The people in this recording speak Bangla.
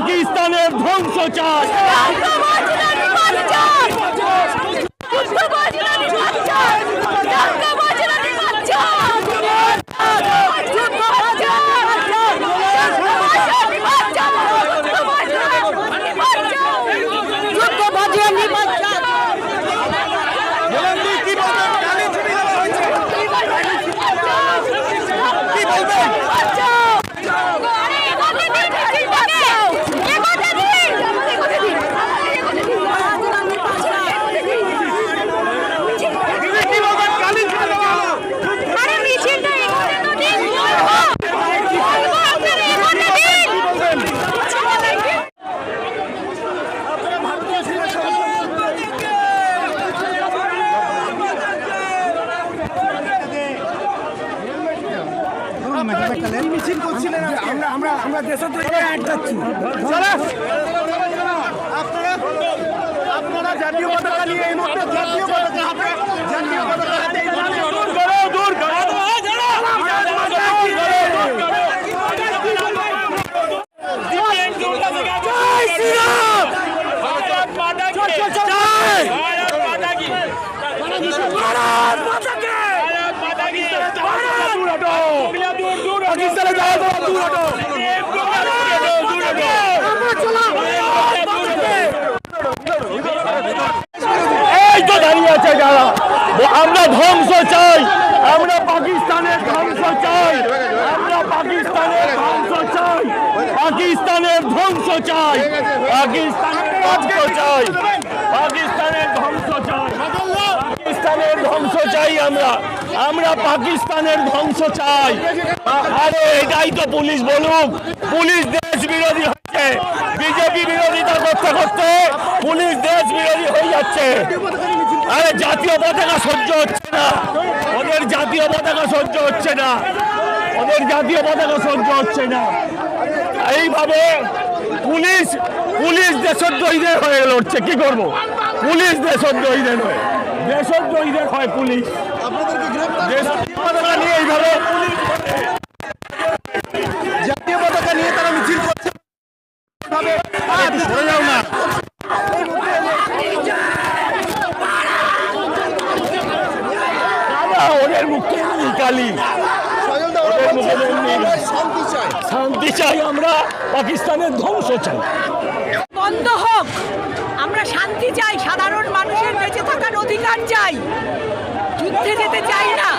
পাকিস্তানের ধ্বংস চায় চায় মিছিল করছিলেন আমরা আমরা আমরা দেশের আটকাচ্ছি আপনারা আপনারা জাতীয় পতাকা নিয়ে এই মুহূর্তে আমরা ধ্বংস চাই। আমরা পাকিস্তানের ধ্বংস চাই। আমরা পাকিস্তানের ধ্বংস চাই। পাকিস্তানের ধ্বংস চাই। পাকিস্তানের ধ্বংস চাই। পাকিস্তানের ধ্বংস চাই। পাকিস্তানের ধ্বংস চাই আমরা। আমরা পাকিস্তানের ধ্বংস চাই। আরে, এটাই তো পুলিশ বলুক। পুলিশ দেশ বিরোধী হচ্ছে। বিজেপি বিরোধিতা করতে করতে পুলিশ দেশ বিরোধী হয়ে যাচ্ছে। আরে জাতীয় পতাকা সহ্য হচ্ছে না। ওদের জাতীয় পতাকা সহ্য হচ্ছে না। ওদের জাতীয় পতাকা সহ্য হচ্ছে না। এইভাবে পুলিশ পুলিশ দেশের দেশদ্রোহীদের হয়ে লড়ছে। কি করব? পুলিশ দেশের দেশদ্রোহীদের হয়ে। দেশদ্রোহীদের হয় পুলিশ। নিয়ে এইভাবে পুলিশ জাতীয় পতাকা নিয়ে তারা মিছিল করছে আরে একটু সরে যাও না দাদা, ওদের মুখে কালি। শান্তি চাই। আমরা পাকিস্তানের ধ্বংস চাই। বন্ধ হোক আমরা শান্তি চাই সাধারণ মানুষের বেঁচে থাকার অধিকার চাই। যুদ্ধে যেতে চাই না।